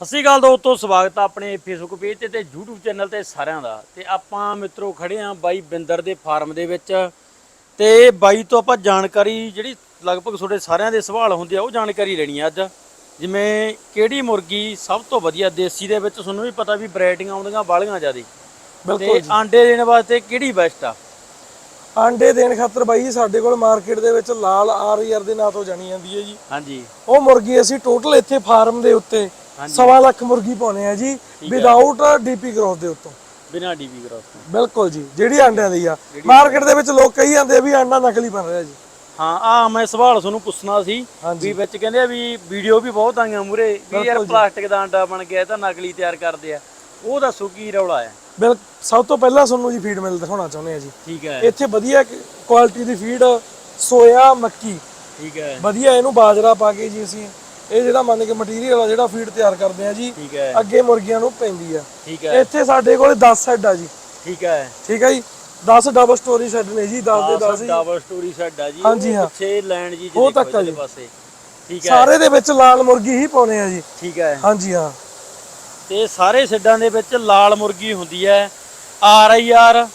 ਸਤਿ ਸ਼੍ਰੀ ਅਕਾਲ ਦੋਸਤੋ ਸਵਾਗਤ ਆ ਆਪਣੇ ਫੇਸਬੁੱਕ ਪੇਜ ਤੇ ਤੇ YouTube ਚੈਨਲ ਤੇ ਸਾਰਿਆਂ ਦਾ। ਤੇ ਆਪਾਂ ਮਿੱਤਰੋ ਖੜੇ ਆ ਬਾਈ ਬਿੰਦਰ ਦੇ ਫਾਰਮ ਦੇ ਵਿੱਚ। ਤੇ ਬਾਈ ਤੋਂ ਆਪਾਂ ਜਾਣਕਾਰੀ ਜਿਹੜੀ ਲਗਭਗ ਤੁਹਾਡੇ ਸਾਰਿਆਂ ਦੇ ਸਵਾਲ ਹੁੰਦੇ ਆ ਉਹ ਜਾਣਕਾਰੀ ਲੈਣੀ ਆ ਅੱਜ। ਜਿਵੇਂ ਕਿਹੜੀ ਮੁਰਗੀ ਸਭ ਤੋਂ ਵਧੀਆ ਦੇਸੀ ਦੇ ਵਿੱਚ ਤੁਹਾਨੂੰ ਵੀ ਪਤਾ ਵੀ ਵੈਰਾਈਟੀਆਂ ਆਉਂਦੀਆਂ ਬਾਲੀਆਂ ਜ਼ਿਆਦੀ। ਬਿਲਕੁਲ ਤੇ ਆਂਡੇ ਦੇਣ ਵਾਸਤੇ ਕਿਹੜੀ ਬੈਸਟ ਆ? ਆਂਡੇ ਦੇਣ ਖਾਤਰ ਬਾਈ ਸਾਡੇ ਕੋਲ ਮਾਰਕੀਟ ਦੇ ਵਿੱਚ ਲਾਲ ਆਰ ਦੇ ਨਾਂ ਤੋਂ ਜਾਣੀ ਜਾਂਦੀ ਹੈ ਜੀ। ਹਾਂਜੀ। ਉਹ ਮੁਰਗੀ ਅਸੀਂ ਟੋਟਲ ਇੱਥੇ ਫਾਰਮ ਦੇ ਉੱਤੇ ਸਵਾ ਲੱਖ ਮੁਰਗੀ ਪਾਉਣੇ ਆ ਜੀ ਵਿਦਆਊਟ ਡੀਪੀ ਗਰੋਥ ਦੇ ਉੱਤੋਂ। ਬਿਨਾਂ ਡੀਬੀ ਕਰਾਸ ਤੋਂ। ਬਿਲਕੁਲ ਜੀ ਜਿਹੜੀ ਆਂਡਿਆਂ ਦੀ ਆ। ਮਾਰਕੀਟ ਦੇ ਵਿੱਚ ਲੋਕ ਕਹੀ ਜਾਂਦੇ ਆ ਵੀ ਆਂਡਾ ਨਕਲੀ ਬਣ ਰਿਹਾ ਜੀ। ਹਾਂ ਆ ਮੈਂ ਸਵਾਲ ਤੁਹਾਨੂੰ ਪੁੱਛਣਾ ਸੀ। ਵੀ ਵਿੱਚ ਕਹਿੰਦੇ ਆ ਵੀ ਵੀਡੀਓ ਵੀ ਬਹੁਤ ਆਈਆਂ ਮੂਰੇ ਵੀ ਯਾਰ ਪਲਾਸਟਿਕ ਦਾ ਆਂਡਾ ਬਣ ਗਿਆ ਇਹ ਤਾਂ ਨਕਲੀ ਤਿਆਰ ਕਰਦੇ ਆ। ਉਹ ਦੱਸੋ ਕੀ ਰੌਲਾ ਹੈ ਬਿਲ ਸਭ ਤੋਂ ਪਹਿਲਾਂ ਤੁਹਾਨੂੰ ਜੀ ਫੀਡ ਮਿਲ ਦਿਖਾਉਣਾ ਚਾਹੁੰਦੇ ਆ ਜੀ। ਠੀਕ ਹੈ। ਇੱਥੇ ਵਧੀਆ ਕੁਆਲਿਟੀ ਦੀ ਫੀਡ ਸੋਇਆ ਮੱਕੀ। ਠੀਕ ਹੈ। ਵਧੀਆ ਇਹਨੂੰ ਬਾਜਰਾ ਪਾ ਕੇ ਜੀ ਅਸੀਂ। ਇਹ ਜਿਹੜਾ ਮੰਨ ਕੇ ਮਟੀਰੀਅਲ ਆ ਜਿਹੜਾ ਫੀਡ ਤਿਆਰ ਕਰਦੇ ਆ ਜੀ ਠੀਕ ਹੈ। ਅੱਗੇ ਮੁਰਗੀਆਂ ਨੂੰ ਪੈਂਦੀ ਆ। ਠੀਕ ਹੈ। ਇੱਥੇ ਸਾਡੇ ਕੋਲ 10 ਸੈੱਡ ਆ ਜੀ। ਠੀਕ ਹੈ। ਠੀਕ ਹੈ ਜੀ? 10 ਡਬਲ ਸਟੋਰੀ ਸੈੱਡ ਨੇ ਜੀ 10 ਦੇ 10 ਹੀ। ਡਬਲ ਸਟੋਰੀ ਸੈੱਟ ਆ ਜੀ ਹਾਂਜੀ, ਹਾਂ। ਪਿੱਛੇ ਲੈਂਡ ਜੀ ਉਹ ਦੇਖੋ ਤੱਕ ਆ ਇਹਦੇ ਜੀ। ਪਾਸੇ। ਠੀਕ ਹੈ। ਸਾਰੇ ਦੇ ਵਿੱਚ ਲਾਲ ਮੁਰਗੀ ਹੀ ਪਾਉਣੇ ਆ ਜੀ। ਠੀਕ ਹੈ। ਹਾਂਜੀ ਹਾਂ। ਤੇ ਸਾਰੇ ਸਿੱਡਾਂ ਦੇ ਵਿੱਚ ਲਾਲ ਮੁਰਗੀ ਹੁੰਦੀ ਹੈ ਆਰ ਆਈ ਆਰ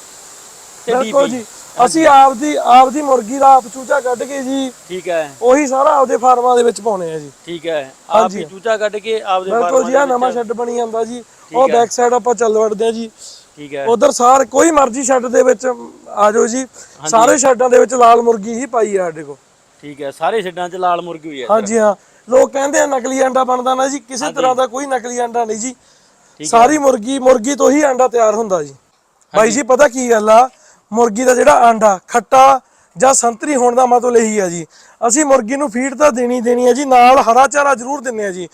ਤੇ ਡੀਪੀ ਜੀ। ਅਸੀਂ ਆਪਦੀ ਆਪਦੀ ਮੁਰਗੀ ਦਾ ਆਪ ਚੂਚਾ ਕੱਢ ਕੇ ਜੀ ਠੀਕ ਹੈ। ਉਹੀ ਸਾਰਾ ਆਪਦੇ ਫਾਰਮਾਂ ਦੇ ਵਿੱਚ ਪਾਉਣੇ ਆ ਜੀ। ਠੀਕ ਹੈ। ਆਪ ਹੀ ਚੂਚਾ ਕੱਢ ਕੇ ਆਪਦੇ ਬਿਲਕੁਲ ਜੀ ਆ ਫਾਰਮਾਂ ਨਵਾਂ ਸ਼ੈੱਡ ਬਣੀ ਜਾਂਦਾ ਜੀ। ਉਹ ਬੈਕ ਸਾਈਡ ਆਪਾਂ ਚੱਲ ਵੜਦੇ ਆ ਜੀ। ਠੀਕ ਹੈ। ਉਧਰ ਸਾਰ ਕੋਈ ਮਰਜ਼ੀ ਸ਼ੈੱਡ ਦੇ ਵਿੱਚ ਆ ਜਾਓ ਜੀ। ਸਾਰੇ ਸ਼ੈੱਡਾਂ ਦੇ ਵਿੱਚ ਲਾਲ ਮੁਰਗੀ ਹੀ ਪਾਈ ਆ ਸਾਡੇ ਕੋਲ। ਠੀਕ ਹੈ ਸਾਰੇ ਸਿੱਡਾਂ 'ਚ ਲਾਲ ਮੁਰਗੀ ਹੋਈ ਹੈ ਹਾਂਜੀ ਹਾਂ। ਲੋਕ ਕਹਿੰਦੇ ਆ ਨਕਲੀ ਅੰਡਾ ਬਣਦਾ ਨਾ ਜੀ ਕਿਸੇ ਤਰ੍ਹਾਂ ਦਾ ਕੋਈ ਨਕਲੀ ਅੰਡਾ ਨਹੀਂ ਜੀ। ਸਾਰੀ ਮੁਰਗੀ ਮੁਰਗੀ ਤੋਂ ਹੀ ਅੰਡਾ ਤਿਆਰ ਹੁੰਦਾ ਜੀ। ਬਾਈ ਜੀ ਪਤਾ ਕੀ ਗੱਲ ਆ? ਮੁਰਗੀ ਦਾ ਜਿਹੜਾ ਅੰਡਾ ਖੱਟਾ ਜਾਂ ਸੰਤਰੀ ਹੋਣ ਦਾ ਮਤਲਬ ਇਹੀ ਆ ਜੀ। ਅਸੀਂ ਮੁਰਗੀ ਨੂੰ ਫੀਡ ਤਾਂ ਦੇਣੀ ਦੇਣੀ ਹੈ ਜੀ ਨਾਲ ਹਰਾ ਚਾਰਾ ਜ਼ਰੂਰ ਦਿੰਨੇ ਆ ਜੀ।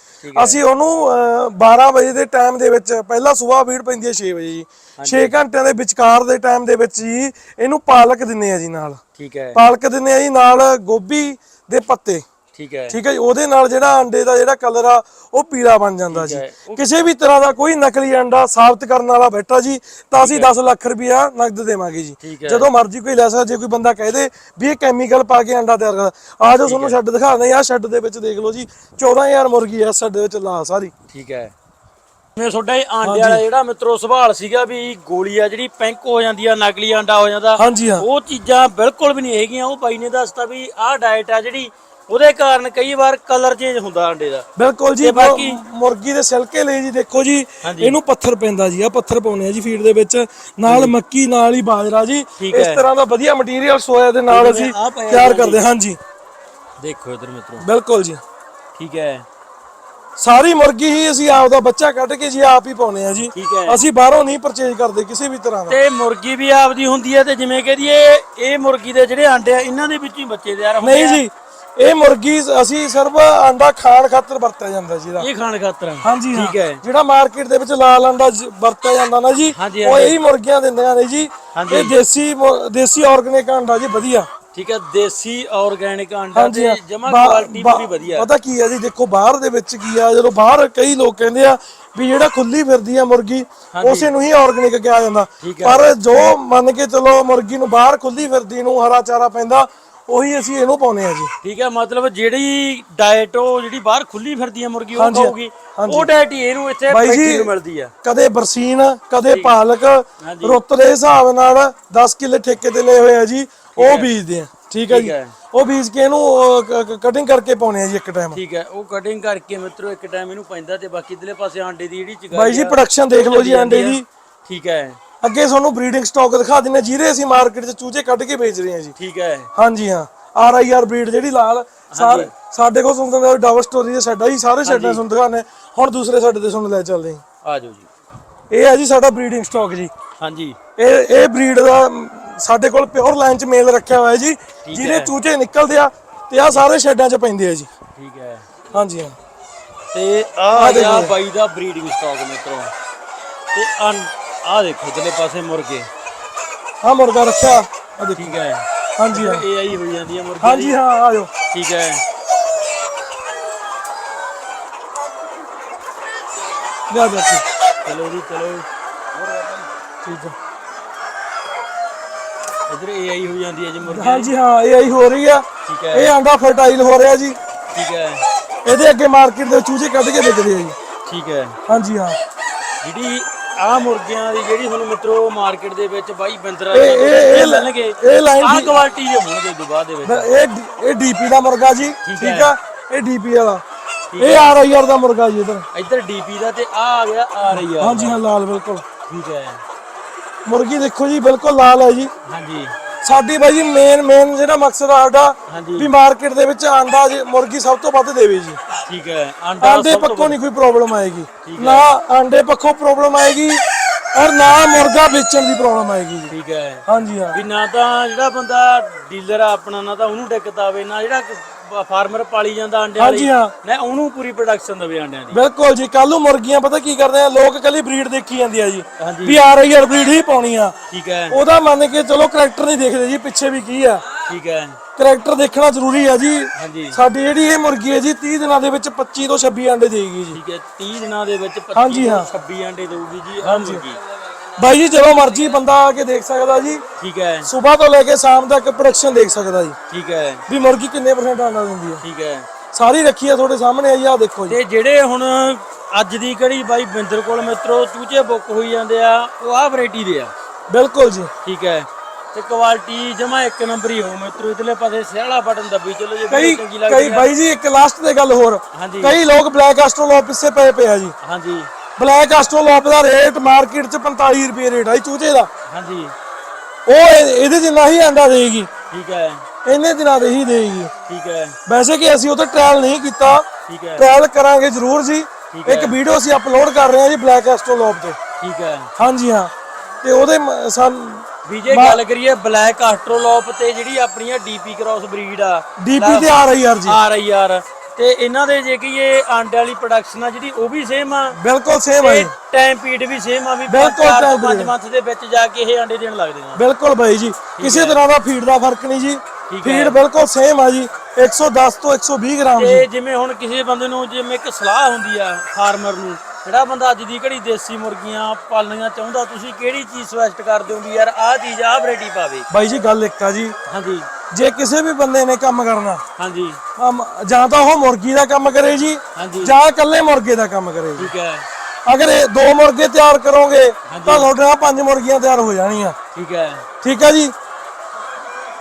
ਅਸੀਂ ਉਹਨੂੰ ਅਹ, 12 ਵਜੇ ਦੇ ਟਾਈਮ ਦੇ ਵਿੱਚ ਪਹਿਲਾਂ ਸਵੇਰ ਫੀਡ ਪੈਂਦੀ ਹੈ 6 ਵਜੇ ਜੀ। 6 ਘੰਟਿਆਂ ਦੇ ਵਿਚਕਾਰ ਦੇ ਟਾਈਮ ਦੇ ਵਿੱਚ ਜੀ ਇਹਨੂੰ ਪਾਲਕ ਦਿੰਨੇ ਆ ਜੀ ਨਾਲ। ਠੀਕ ਹੈ। ਪਾਲਕ ਦਿੰਨੇ ਆ ਜੀ ਨਾਲ ਗੋਭੀ ਦੇ ਪੱਤੇ। ਠੀਕ ਹੈ। ਠੀਕ ਹੈ ਜੀ ਉਹਦੇ ਨਾਲ ਜਿਹੜਾ ਅੰਡੇ ਦਾ ਜਿਹੜਾ ਕਲਰ ਆ ਉਹ ਪੀਲਾ ਬਣ ਜਾਂਦਾ ਜੀ। ਕਿਸੇ ਵੀ ਤਰ੍ਹਾਂ ਦਾ ਕੋਈ ਨਕਲੀ ਅੰਡਾ ਸਾਬਤ ਕਰਨ ਵਾਲਾ ਬੈਠਾ ਜੀ ਤਾਂ ਅਸੀਂ 10 ਲੱਖ ਰੁਪਇਆ ਨਗਦ ਦੇਵਾਂਗੇ ਜੀ। ਜਦੋਂ ਮਰਜ਼ੀ ਕੋਈ ਲੈ ਸਕਦਾ ਜੇ ਕੋਈ ਬੰਦਾ ਕਹਿ ਦੇ ਵੀ ਇਹ ਕੈਮੀਕਲ ਪਾ ਕੇ ਅੰਡਾ ਤਿਆਰ ਕਰਦਾ ਆ ਜਾਓ ਤੁਹਾਨੂੰ ਸ਼ੈੱਡ ਦਿਖਾ ਦਿੰਦੇ ਆ ਸ਼ੈੱਡ ਦੇ ਵਿੱਚ ਦੇਖ ਲਓ ਜੀ 14000 ਮੁਰਗੀ ਆ ਸਾਡੇ ਵਿੱਚ ਲਾ ਸਾਰੀ। ਠੀਕ ਹੈ। ਜਿਵੇਂ ਤੁਹਾਡਾ ਇਹ ਆਂਡੇ ਵਾਲਾ ਜਿਹੜਾ ਮਿੱਤਰੋ ਸਵਾਲ ਸੀਗਾ ਵੀ ਗੋਲੀ ਆ ਜਿਹੜੀ ਪੈਂਕ ਹੋ ਜਾਂਦੀ ਆ ਨਕਲੀ ਆਂਡਾ ਹੋ ਜਾਂਦਾ ਉਹ ਚੀਜ਼ਾਂ ਬਿਲਕੁਲ ਵੀ ਨਹੀਂ ਹੈਗੀਆਂ। ਉਹ ਬਾਈ ਨੇ ਦੱਸਤਾ ਵੀ ਆਹ ਡਾਈਟ ਆ ਜਿਹੜੀ ਉਹਦੇ ਕਾਰਨ ਕਈ ਵਾਰ ਕਲਰ ਚੇਂਜ ਹੁੰਦਾ ਆਂਡੇ ਦਾ। ਬਿਲਕੁਲ ਜੀ ਬਾਕੀ- ਮੁਰਗੀ ਦੇ ਸਿਲਕੇ ਲਈ ਜੀ ਦੇਖੋ ਜੀ ਇਹਨੂੰ ਪੱਥਰ ਪੈਂਦਾ ਜੀ ਆ ਪੱਥਰ ਪਾਉਨੇ ਆ ਜੀ ਫੀਡ ਦੇ ਵਿੱਚ। ਨਾਲ ਮੱਕੀ ਨਾਲ ਹੀ ਬਾਜਰਾ ਜੀ। ਇਸ। ਤਰ੍ਹਾਂ ਦਾ ਵਧੀਆ ਮਟੀਰੀਅਲ ਸੋਇਆ ਦੇ ਨਾਲ ਅਸੀਂ ਤਿਆਰ ਕਰਦੇ ਹਾਂ ਜੀ ਦੇਖੋ ਇਧਰ ਮਿੱਤਰੋ। ਬਿਲਕੁਲ ਜੀ। ਠੀਕ ਹੈ। ਸਾਰੀ ਮੁਰਗੀ ਹੀ ਅਸੀਂ ਆਪ ਦਾ ਬੱਚਾ ਕੱਢ ਕੇ ਜੀ ਆਪ ਹੀ ਪਾਉਨੇ ਆ ਜੀ। ਅਸੀਂ ਬਾਹਰੋਂ ਨਹੀਂ ਪਰਚੇਜ ਕਰਦੇ ਕਿਸੇ ਵੀ ਤਰ੍ਹਾਂ ਦਾ। ਤੇ ਮੁਰਗੀ ਵੀ ਆਪਦੀ ਹੁੰਦੀ ਹੈ ਤੇ ਜਿਵੇਂ ਕਹਦੀਏ ਇਹ ਮੁਰਗੀ ਦੇ ਜਿਹੜੇ ਆਂਡੇ ਆ ਇਹਨਾਂ ਦੇ ਵਿੱਚ ਹੀ ਬੱਚੇ ਤਿਆਰ ਹੁੰਦੇ ਨਹੀਂ ਜੀ ਇਹ ਮੁਰਗੀ ਅਸੀਂ ਸਿਰਫ ਅੰਡਾ ਖਾਣ ਖਾਤਰ ਵਰਤਿਆ ਜਾਂਦਾ ਜੀ ਇਹਦਾ। ਇਹ ਖਾਣ ਖਾਤਰ ਹਾਂਜੀ ਠੀਕ ਹੈ। ਜਿਹੜਾ ਮਾਰਕੀਟ ਦੇ ਵਿੱਚ ਲਾਲ ਜ- ਵਰਤਿਆ ਜਾਂਦਾ ਨਾ ਜੀ ਉਹ ਇਹੀ ਮੁਰਗੀਆਂ ਦਿੰਦੀਆਂ ਨੇ ਜੀ। ਇਹ ਦੇਸੀ ਦੇਸੀ ਆਰਗੈਨਿਕ ਅੰਡਾ ਜੀ ਵਧੀਆ। ਠੀਕ ਹੈ ਦੇਸੀ ਆਰਗੈਨਿਕ ਆਂਡਾ ਤੇ। ਜਮਾ ਕੁਆਲਿਟੀ ਪੂਰੀ ਵਧੀਆ। ਪਤਾ ਕੀ ਹੈ ਜੀ ਦੇਖੋ ਬਾਹਰ ਦੇ ਵਿੱਚ ਕੀ ਆ ਜਦੋਂ ਬਾਹਰ ਕਈ ਲੋਕ ਕਹਿੰਦੇ ਆ ਵੀ ਜਿਹੜਾ ਖੁੱਲੀ ਫਿਰਦੀ ਆ ਮੁਰਗੀ ਉਸੇ ਨੂੰ ਹੀ ਆਰਗੈਨਿਕ ਕਿਹਾ ਜਾਂਦਾ। ਪਰ ਜੋ ਮੰਨ ਕੇ ਚਲੋ ਮੁਰਗੀ ਨੂੰ ਬਾਹਰ ਖੁੱਲੀ ਫਿਰਦੀ ਨੂੰ ਹਰਾ ਚਾਰਾ ਪੈਂਦਾ ਉਹੀ ਅਸੀਂ ਇਹਨੂੰ ਪਾਉਨੇ ਆ ਜੀ। ਠੀਕ ਹੈ ਮਤਲਬ ਜਿਹੜੀ ਡਾਈਟ ਉਹ ਜਿਹੜੀ ਬਾਹਰ ਖੁੱਲੀ ਫਿਰਦੀ ਹੈ ਮੁਰਗੀ ਉਹ ਹਾਂਜੀ, ਖਾਊਗੀ। ਉਹ ਡਾਈਟ ਹੀ ਇਹਨੂੰ ਇੱਥੇ ਬਾਈ ਜੀ, ਫੈਕਟਰੀ ਨੂੰ ਮਿਲਦੀ ਆ ਕਦੇ ਬਰਸੀਨ ਕਦੇ ਪਾਲਕ ਰੁੱਤ ਦੇ ਹਿਸਾਬ ਨਾਲ 10 ਕਿੱਲੇ ਠੇਕੇ ਤੇ ਲਏ ਹੋਏ ਆ ਜੀ ਉਹ ਬੀਜਦੇ ਆ। ਠੀਕ ਹੈ ਜੀ। ਹੈ। ਉਹ ਬੀਜ ਕੇ ਇਹਨੂੰ ਕਟਿੰਗ ਕਰਕੇ ਪਾਉਨੇ ਆ ਜੀ ਇੱਕ ਟਾਈਮ ਠੀਕ ਹੈ ਉਹ ਕਟਿੰਗ ਕਰਕੇ ਮਿੱਤਰੋ ਇੱਕ ਟਾਈਮ ਇਹਨੂੰ ਪੈਂਦਾ ਤੇ ਬਾਕੀ ਇਧਰਲੇ ਪਾਸੇ ਆਂਡੇ ਦੀ ਜਿਹੜੀ ਚਗਾਈ ਬਾਈ ਜੀ ਪ੍ਰੋਡਕਸ਼ਨ ਦੇਖ ਲਓ ਜੀ ਆਂਡੇ ਦੀ। ਠੀਕ ਹੈ। ਅੱਗੇ ਤੁਹਾਨੂੰ ਬਰੀਡਿੰਗ ਸਟਾਕ ਦਿਖਾ ਦਿੰਨੇ ਜਿਹਦੇ ਅਸੀਂ ਮਾਰਕੀਟ 'ਚ ਚੂਚੇ ਕੱਢ ਕੇ ਵੇਚ ਰਹੇ ਹਾਂ ਜੀ। ਠੀਕ ਹੈ। ਹਾਂਜੀ ਹਾਂ ਆਰ ਆਈ ਆਰ ਬਰੀਡ ਜਿਹੜੀ ਲਾਲ ਸਾਰੇ ਸਾਡੇ ਕੋਲ ਸੁਣਦੇ ਨੇ ਡਬਲ ਸਟੋਰੀ ਦੇ ਸਾਡਾ ਹੀ ਸਾਰੇ ਸਾਡਾ ਸੁਣ ਦਿਖਾਣੇ ਹੁਣ ਦੂਸਰੇ ਸਾਡੇ ਤੇ ਸੁਣ ਲੈ ਚੱਲਦੇ ਹਾਂ। ਆ ਜਾਓ ਜੀ। ਇਹ ਹੈ ਜੀ ਸਾਡਾ ਬਰੀਡਿੰਗ ਸਟਾਕ ਜੀ। ਹਾਂਜੀ। ਇਹ ਇਹ ਬਰੀਡ ਦਾ ਸਾਡੇ ਕੋਲ ਪਿਓਰ ਲਾਈਨ 'ਚ ਮੇਲ ਰੱਖਿਆ ਹੋਇਆ ਜੀ। ਜਿਹਦੇ ਚੂਚੇ ਨਿਕਲਦੇ ਆ ਤੇ ਆ ਸਾਰੇ ਸ਼ੈਡਾਂ 'ਚ ਪੈਂਦੇ ਆ ਜੀ। ਠੀਕ ਹੈ। ਹਾਂਜੀ ਹਾਂ। ਤੇ ਆ ਆ ਬਾਈ ਦਾ ਬਰੀਡਿੰਗ ਸਟਾਕ ਮਿੱਤਰੋ। ਤੇ ਆ ਦੇਖੋ ਇਧਰਲੇ ਪਾਸੇ ਮੁਰਗੇ। ਆ ਮੁਰਗਾ ਰੱਖਿਆ। ਆ ਦੇਖੋ। ਠੀਕ ਹੈ। ਹਾਂਜੀ ਹਾਂ। ਇਹ ਆਈ ਹੋਈ ਜਾਂਦੀ ਹੈ ਮੁਰਗੀ ਹਾਂਜੀ ਹਾਂ ਆ ਜਾਓ ਠੀਕ ਹੈ। ਲਿਆ ਦੇ ਇੱਥੇ। ਚਲੋ ਜੀ ਚਲੋ। ਠੀਕ ਹੈ। ਇਧਰ ਇਹ ਆਈ ਹੋਈ ਜਾਂਦੀ ਹੈ ਜੀ ਮੁਰਗੀ ਹਾਂਜੀ ਹਾਂ ਇਹ ਆਈ ਹੋ ਰਹੀ ਆ। ਠੀਕ ਹੈ। ਇਹ ਆਂਡਾ ਫਰਟਾਈਲ ਹੋ ਰਿਹਾ ਜੀ। ਠੀਕ ਹੈ। ਇਹਦੇ ਅੱਗੇ ਮਾਰਕੀਟ ਦੇ ਚੂਚੇ ਕੱਢ ਕੇ ਵਿਕਦੇ ਆ ਜੀ। ਠੀਕ ਹੈ। ਹਾਂਜੀ ਹਾਂ। ਜਿਹੜੀ ਆ ਮੁਰਗੀਆਂ ਦੀ ਜਿਹੜੀ ਤੁਹਾਨੂੰ ਮਿੱਤਰੋ ਮਾਰਕੀਟ ਦੇ ਵਿੱਚ ਬਾਈ ਬਿੰਦਰਾ ਇਹ- ਇਹ- ਇਹ ਲੈਣਗੇ ਇਹ line ਆ ਦੀ- ਕੁਆਲਿਟੀ ਦੇ ਹੋਣਗੇ ਦੁਬਾਰਾ ਦੇ ਵਿੱਚ। ਇਹ ਇਹ ਡੀਪੀ ਦਾ ਮੁਰਗਾ ਜੀ ਠੀਕ। ਆ? ਇਹ ਡੀਪੀ ਵਾਲਾ। ਇਹ ਆਰ ਆਈ ਆਰ ਦਾ ਮੁਰਗਾ ਜੀ ਇਧਰ ਇੱਧਰ ਡੀਪੀ ਦਾ ਤੇ ਆ ਆ ਗਿਆ ਆ ਰਹੀ ਆ ਹਾਂਜੀ ਹਾਂ ਲਾਲ ਬਿਲਕੁਲ। ਠੀਕ ਹੈ। ਮੁਰਗੀ ਦੇਖੋ ਜੀ ਬਿਲਕੁਲ ਲਾਲ ਹੈ ਜੀ। ਹਾਂਜੀ। ਸਾਡੀ ਬਾਈ ਜੀ ਮੇਨ ਮੇਨ ਜਿਹੜਾ ਮਕਸਦ ਆ ਸਾਡਾ ਹਾਂਜੀ। ਵੀ ਮਾਰਕੀਟ ਦੇ ਵਿੱਚ ਆਂਡਾ ਜੀ ਮੁਰਗੀ ਸਭ ਤੋਂ ਵੱਧ ਦੇਵੇ ਜੀ। ਠੀਕ ਹੈ ਆਂਡਾ ਆਂਡੇ ਸਭ ਤੋਂ ਪੱਖੋਂ ਨਹੀਂ ਕੋਈ ਪ੍ਰੋਬਲਮ ਆਏਗੀ। ਨਾ ਆਂਡੇ ਪੱਖੋਂ ਪ੍ਰੋਬਲਮ ਆਏਗੀ ਔਰ ਨਾ ਮੁਰਗਾ ਵੇਚਣ ਦੀ ਪ੍ਰੋਬਲਮ ਆਏਗੀ ਜੀ। ਠੀਕ ਹੈ। ਹਾਂਜੀ ਹਾਂ। ਵੀ ਨਾ ਤਾਂ ਜਿਹੜਾ ਬੰਦਾ ਡੀਲਰ ਆ ਆਪਣਾ ਨਾ ਤਾਂ ਉਹਨੂੰ ਦਿੱਕਤ ਆਵੇ ਨਾ ਜਿਹੜਾ ਫਾਰਮਰ ਪਾਲੀ ਜਾਂਦਾ ਹਾਂਜੀ ਲਈ ਹਾਂ। ਨਾ ਉਹਨੂੰ ਪੂਰੀ ਪ੍ਰੋਡਕਸ਼ਨ ਦੇਵੇ ਆਂਡਿਆਂ ਦੀ। ਬਿਲਕੁਲ ਜੀ ਕੱਲ ਨੂੰ ਮੁਰਗੀਆਂ ਪਤਾ ਕੀ ਕਰਦੇ ਆ? ਲੋਕ ਕੱਲੀ ਬਰੀਡ ਦੇਖੀ ਜਾਂਦੀ ਆ ਜੀ। ਵੀ ਆ ਰਹੀ ਆ ਬਰੀਡ ਹੀ ਪਾਉਣੀ ਆ। ਠੀਕ ਹੈ। ਉਹਦਾ ਮੰਨ ਕੇ ਚਲੋ ਕਰੈਕਟਰ ਨਹੀਂ ਦੇਖਦੇ ਜੀ ਪਿੱਛੇ ਵੀ ਕੀ ਆ। ਠੀਕ ਹੈ। ਕਰੈਕਟਰ ਦੇਖਣਾ ਜ਼ਰੂਰੀ ਆ ਜੀ। ਹਾਂਜੀ। ਸਾਡੀ ਜਿਹੜੀ ਇਹ ਮੁਰਗੀ ਹੈ ਜੀ 30 ਦਿਨਾਂ ਦੇ ਵਿੱਚ 25 ਤੋਂ 26 ਅੰਡੇ ਦੇਗੀ ਜੀ। ਠੀਕ ਹੈ 30 ਦਿਨਾਂ ਦੇ ਵਿੱਚ 25 ਹਾਂਜੀ, ਹਾਂ। ਤੋਂ 26 ਅੰਡੇ ਦੇਊਗੀ ਜੀ ਆ ਮੁਰਗੀ। ਬਾਈ ਜੀ ਜਦੋਂ ਮਰਜ਼ੀ ਬੰਦਾ ਆ ਕੇ ਦੇਖ ਸਕਦਾ ਜੀ। ਠੀਕ ਹੈ। ਸਵੇਰ ਤੋਂ ਲੈ ਕੇ ਸ਼ਾਮ ਤੱਕ ਪ੍ਰੋਡਕਸ਼ਨ ਦੇਖ ਸਕਦਾ ਜੀ। ਠੀਕ ਹੈ। ਵੀ ਮੁਰਗੀ ਕਿੰਨੇ ਪਰਸੈਂਟ ਆਂਡਾ ਦਿੰਦੀ ਆ ਠੀਕ ਹੈ। ਸਾਰੀ ਰੱਖੀ ਆ ਤੁਹਾਡੇ ਸਾਹਮਣੇ ਆ ਜੀ ਆ ਦੇਖੋ ਜੀ। ਤੇ ਜਿਹੜੇ ਹੁਣ ਅੱਜ ਦੀ ਕੜੀ ਬਾਈ ਬਿੰਦਰ ਕੋਲ ਮਿੱਤਰੋ ਚੂਚੇ ਬੁੱਕ ਹੋਈ ਜਾਂਦੇ ਆ ਉਹ ਆ ਵੈਰਾਈਟੀ ਦੇ ਆ। ਬਿਲਕੁਲ ਜੀ। ਠੀਕ ਹੈ। ਤੇ ਕੁਆਲਿਟੀ ਜਮਾ ਇੱਕ ਨੰਬਰ ਹੀ ਹੋ ਮਿੱਤਰੋ ਇਧਰਲੇ ਪਾਸੇ ਸਿਆਲਾ ਬਟਨ ਦੱਬੀ ਚਲੋ ਜੇ ਕਈ ਚੰਗੀ ਕਈ ਲੱਗਦੀ ਬਾਈ ਜੀ ਇੱਕ ਲਾਸਟ ਤੇ ਗੱਲ ਹੋਰ। ਕਈ ਲੋਕ ਬਲੈਕ ਐਸਟ੍ਰੋਲੋਪ ਪਿੱਛੇ ਪਏ ਪਏ ਆ ਜੀ। ਹਾਂਜੀ। ਬਲੈਕ ਐਸਟ੍ਰੋਲੋਪ ਦਾ ਰੇਟ ਮਾਰਕੀਟ 'ਚ 45 ਰੁਪਏ ਰੇਟ ਆ ਜੀ ਚੂਚੇ ਦਾ। ਹਾਂਜੀ। ਉਹ ਇਹ- ਇਹਦੇ ਜਿੰਨਾ ਹੀ ਅੰਡਾ ਦੇਗੀ। ਠੀਕ ਹੈ। ਇੰਨੇ ਦਿਨਾਂ ਦੇ ਹੀ ਦੇਗੀ। ਠੀਕ ਹੈ। ਵੈਸੇ ਕਿ ਅਸੀਂ ਤੇ ਟ੍ਰਾਇਲ ਨਹੀਂ ਕੀਤਾ। ਠੀਕ ਹੈ। ਟ੍ਰਾਇਲ ਕਰਾਂਗੇ ਜ਼ਰੂਰ ਜੀ। ਠੀਕ ਇੱਕ ਵੀਡੀਓ ਅਸੀਂ ਅਪਲੋਡ ਕਰ ਰਹੇ ਹਾਂ ਜੀ ਬਲੈਕ ਐਸਟ੍ਰੋਲੋਪ ਤੇ ਠੀਕ ਹੈ। ਹਾਂਜੀ ਹਾਂ। ਤੇ ਉਹਦੇ ਮ- ਸਾਨ ਵੀ ਜੇ ਗੱਲ ਕਰੀਏ ਬਲੈਕ ਆਸਟਰੋਲੋਪ ਤੇ ਜਿਹੜੀ ਆਪਣੀਆਂ ਡੀਪੀ ਕ੍ਰਾਸ ਬਰੀਡ ਆ। ਡੀਪੀ ਤੇ ਆ ਰਹੀ ਯਾਰ ਜੀ। ਆ ਰਹੀ ਯਾਰ ਤੇ ਇਹਨਾਂ ਦੇ ਜੇ ਕਿ ਇਹ ਆਂਡੇ ਵਾਲੀ ਪ੍ਰੋਡਕਸ਼ਨ ਆ ਜਿਹੜੀ ਉਹ ਵੀ ਸੇਮ ਆ। ਬਿਲਕੁਲ ਸੇਮ ਜੀ। ਟਾਈਮ ਪੀਰੀਅਡ ਵੀ ਸੇਮ ਆ ਵੀ ਬਿਲਕੁਲ 4 ਤੋਂ time 5 period। ਮੰਥ ਦੇ ਵਿੱਚ ਜਾ ਕੇ ਇਹ ਆਂਡੇ ਦੇਣ ਲੱਗਦੇ ਨੇ ਬਿਲਕੁਲ ਬਾਈ ਜੀ। ਕਿਸੇ ਤਰ੍ਹਾਂ ਦਾ ਫੀਡ ਦਾ ਫ਼ਰਕ ਨਹੀਂ ਜੀ। ਫੀਡ ਬਿਲਕੁਲ ਸੇਮ ਆ ਜੀ। 110 ਤੋਂ 120 ਗ੍ਰਾਮ ਜੀ। ਤੇ ਜਿਵੇਂ ਹੁਣ ਕਿਸੇ ਬੰਦੇ ਨੂੰ ਜਿਵੇਂ ਇੱਕ ਸਲਾਹ ਹੁੰਦੀ ਆ ਫਾਰਮਰ ਨੂੰ ਜਿਹੜਾ ਬੰਦਾ ਅੱਜ ਦੀ ਘੜੀ ਦੇਸੀ ਮੁਰਗੀਆਂ ਪਾਲਣੀਆਂ ਚਾਹੁੰਦਾ ਤੁਸੀਂ ਕਿਹੜੀ ਚੀਜ਼ ਸੁਜੈਸਟ ਕਰਦੇ ਹੋ ਵੀ ਯਾਰ ਆਹ ਚੀਜ਼ ਆਹ ਵੈਰਾਈਟੀ ਪਾਵੇ? ਬਾਈ ਜੀ ਗੱਲ ਇੱਕ ਆ ਜੀ। ਹਾਂਜੀ। ਜੇ ਕਿਸੇ ਵੀ ਬੰਦੇ ਨੇ ਕੰਮ ਕਰਨਾ ਹਾਂਜੀ। ਅਮ, ਜਾਂ ਤਾਂ ਉਹ ਮੁਰਗੀ ਦਾ ਕੰਮ ਕਰੇ ਜੀ ਹਾਂਜੀ। ਜਾਂ ਇਕੱਲੇ ਮੁਰਗੇ ਦਾ ਕੰਮ ਕਰੇ ਜੀ। ਠੀਕ ਹੈ। ਅਗਰ ਇਹ ਦੋ ਮੁਰਗੇ ਤਿਆਰ ਕਰੋਗੇ ਤਾਂ ਤੁਹਾਡੇ ਨਾਲ ਪੰਜ ਮੁਰਗੀਆਂ ਤਿਆਰ ਹੋ ਜਾਣਗੀਆਂ ਠੀਕ ਹੈ। ਠੀਕ ਹੈ ਜੀ?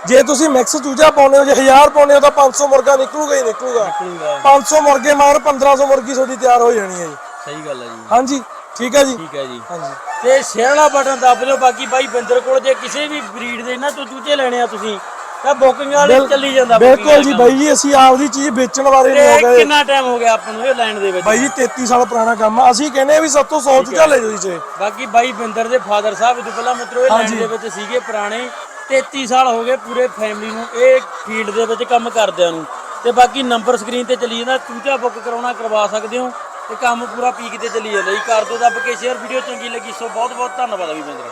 ਜੇ ਤੁਸੀਂ ਮਿਕਸ ਚੂਜਾ ਪਾਉਨੇ ਹੋ ਜੇ 1000 ਪਾਉਨੇ ਹੋ ਤਾਂ 500 ਮੁਰਗਾ ਨਿਕਲੂਗਾ ਹੀ ਨਿਕਲੂਗਾ। ਠੀਕ ਹੈ 500 ਮੁਰਗੇ ਮਾਰ 1500 ਮੁਰਗੀ ਤੁਹਾਡੀ ਤਿਆਰ ਹੋ ਜਾਣੀ ਹੈ ਜੀ। ਸਹੀ ਗੱਲ ਹੈ ਜੀ। ਹਾਂਜੀ? ਠੀਕ ਹੈ ਜੀ? ਠੀਕ ਹੈ ਜੀ। ਹਾਂਜੀ। ਤੇ ਸ਼ੇਅਰਲਾ ਬਟਨ ਦੱਬ ਲਿਓ ਬਾਕੀ ਬਾਈ ਬਿੰਦਰ ਕੋਲ ਜੇ ਕਿਸੇ ਵੀ ਬਰੀਡ ਦੇ ਇਹਨਾਂ ਤੋਂ ਚੂਚੇ ਲੈਣੇ ਆ ਤੁਸੀਂ ਤਾਂ ਬੁਕਿੰਗ ਵਾਲੇ ਚੱਲੀ ਜਾਂਦਾ booking ਬਿਲਕੁਲ ਜੀ ਵਾਲਾ ਬਾਈ ਜੀ ਅਸੀਂ ਆਪਦੀ ਚੀਜ਼ ਵੇਚਣ ਬਾਰੇ ਨਹੀਂ ਹੋ ਤੇ ਗਏ ਕਿੰਨਾ ਟਾਈਮ ਹੋ ਗਿਆ ਆਪਾਂ ਨੂੰ ਇਹ ਲਾਈਨ ਦੇ ਵਿੱਚ? ਬਾਈ ਜੀ 33 ਸਾਲ ਪੁਰਾਣਾ ਕੰਮ ਆ। ਅਸੀਂ ਕਹਿੰਦੇ ਆ ਵੀ ਸਭ ਤੋਂ 100 ਚੂਜਾ ਲੈ ਜਾਓ ਜੀ ਬਾਕੀ ਬਾਈ ਬਿੰਦਰ ਦੇ ਫਾਦਰ ਸਾਹਿਬ ਤੋਂ ਪਹਿਲਾਂ ਮਿੱਤਰੋ ਇਹ ਲਾਈਨ ਦੇ ਵਿੱਚ ਸੀਗੇ ਪੁਰਾਣੇ 33 ਸਾਲ ਹੋ ਗਏ ਪੂਰੇ ਫੈਮਿਲੀ ਨੂੰ ਇਹ ਫੀਲਡ ਦੇ ਵਿੱਚ ਕੰਮ ਕਰਦਿਆਂ ਨੂੰ। ਤੇ ਬਾਕੀ ਨੰਬਰ ਸਕਰੀਨ ਤੇ ਚੱਲੀ ਜਾਂਦਾ ਚੂਚਾ ਬੁੱਕ ਕਰਾਉਣਾ ਕਰਵਾ ਸਕਦੇ ਹੋ? ਤੇ ਕੰਮ ਪੂਰਾ ਪੀਕ ਤੇ ਚੱਲੀ ਜਾਂਦਾ ਜੀ। ਕਰ ਦਿਓ ਦੱਬ ਕੇ ਸ਼ੇਅਰ ਵੀਡੀਓ ਚੰਗੀ ਲੱਗੀ ਸੋ ਬਹੁਤ ਬਹੁਤ ਧੰਨਵਾਦ ਆ ਵੀ ਬਿੰਦਰ